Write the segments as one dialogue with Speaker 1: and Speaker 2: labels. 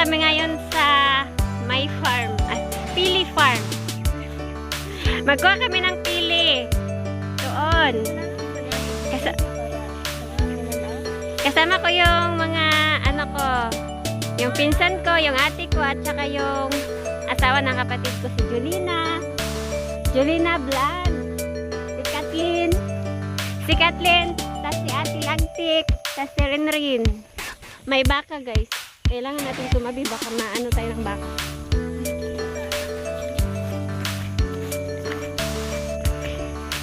Speaker 1: kami ngayon sa my farm, at pili farm. Magkuha kami ng pili. Doon. Kasa kasama ko yung mga ano ko, yung pinsan ko, yung ate ko, at saka yung asawa ng kapatid ko si Julina. Julina Vlog. Si Kathleen. Si Kathleen. Tapos si Ate Lagtik. Tapos si Rinrin. May baka guys. Kailangan natin tumabi baka maano tayo ng baka.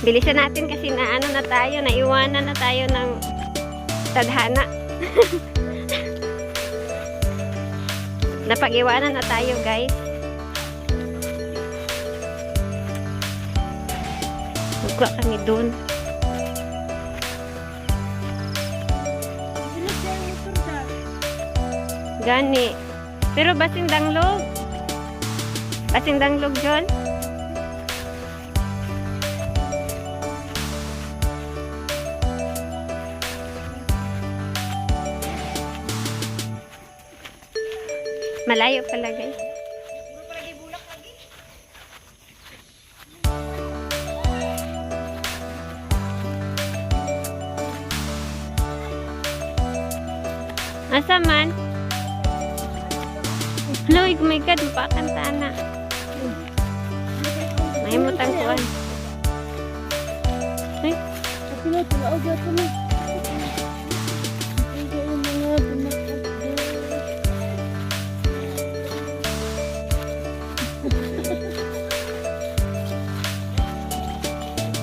Speaker 1: Bilisan natin kasi na ano na tayo, naiwanan na tayo ng tadhana. Napag-iwanan na tayo guys. Magkuha kami dun. Gani. Pero basing danglog. Basing danglog John. Malayo pala guys. Asa man? Hello, oh my God, mapakanta na. May mutang kuan. Ay,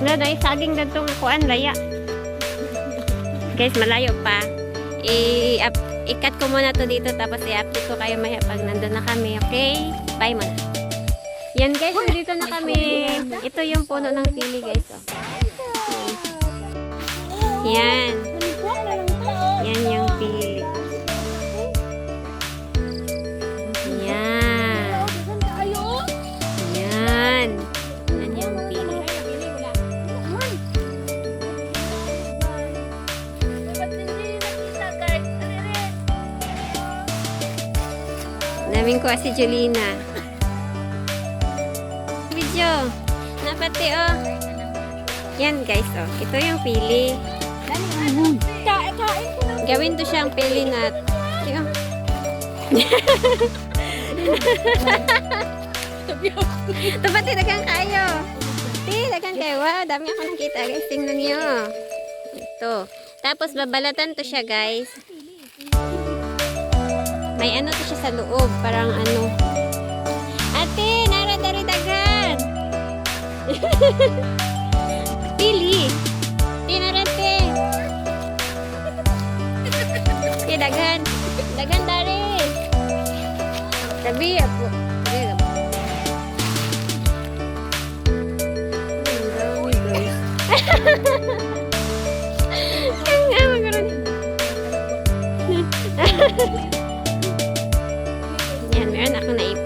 Speaker 1: wala na saging na itong kuan, laya. Guys, malayo pa. I- up- i-cut ko muna to dito tapos i-update ko kayo maya pag nandun na kami, okay? Bye muna. Yan guys, dito na kami. Ito yung puno ng pili guys. Oh. Yan. Yan yung ko si Julina. Video. Napati oh. Yan guys oh. Ito yung pili. Gawin to siyang pili nut. Yung. Tapos dagang kayo. Ti, dagang kayo. Wow, dami ako nakita guys. Tingnan niyo. Ito. Tapos babalatan to siya guys. May ano to siya sa loob. Parang ano. Ate, naradari dagan. Pili. Tinarate. Ti, dagan. Dagan dari. Sabi ako. Sabi ako. Ang meron akong naipon.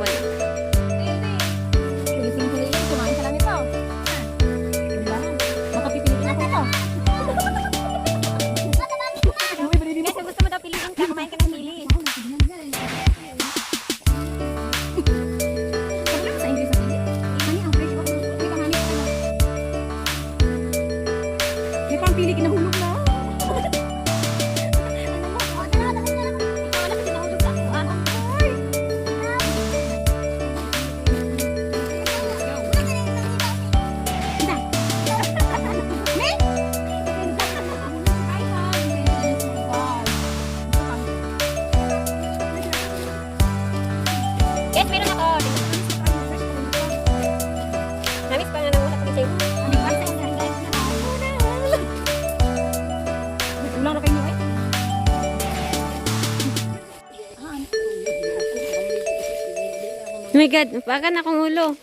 Speaker 1: Oh my God, baka na akong ulo.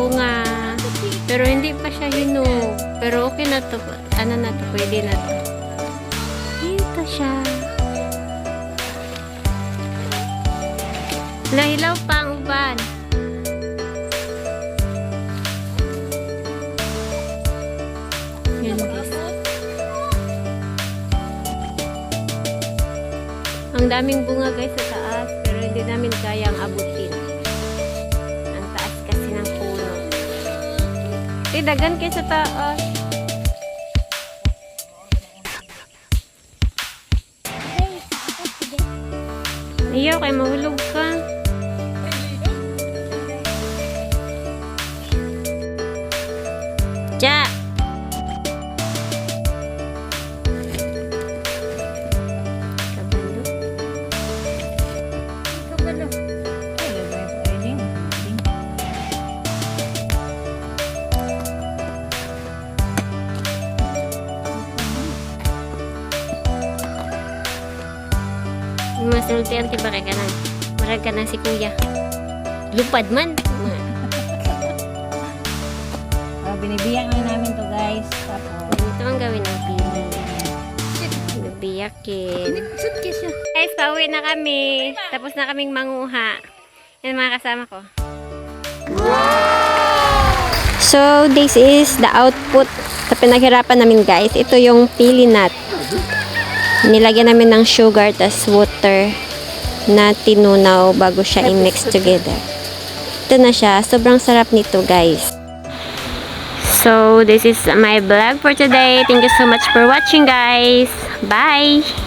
Speaker 1: Bunga. Pero hindi pa siya hinog. Pero okay na to. Ano na to, pwede na to. Dito siya. Lahilaw pa ang uban. Ang daming bunga guys sa taas pero hindi namin kayang abutin. Di, dagan kayo sa taas. Ayaw, kay mahulog ka. Masultian ti bakay ka na. Marag ka na si kuya. Lupad man.
Speaker 2: Oh, binibiyak na namin to guys. Tapos,
Speaker 1: Ito ang gawin ng pili. Bibiyakin. Guys, pauwi na kami. Tapos na kaming manguha. Yan mga kasama ko. So, this is the output sa pinaghirapan namin guys. Ito yung pili nut. Nilagyan namin ng sugar tas water na tinunaw bago siya i-mix together. Ito na siya. Sobrang sarap nito guys. So, this is my vlog for today. Thank you so much for watching guys. Bye!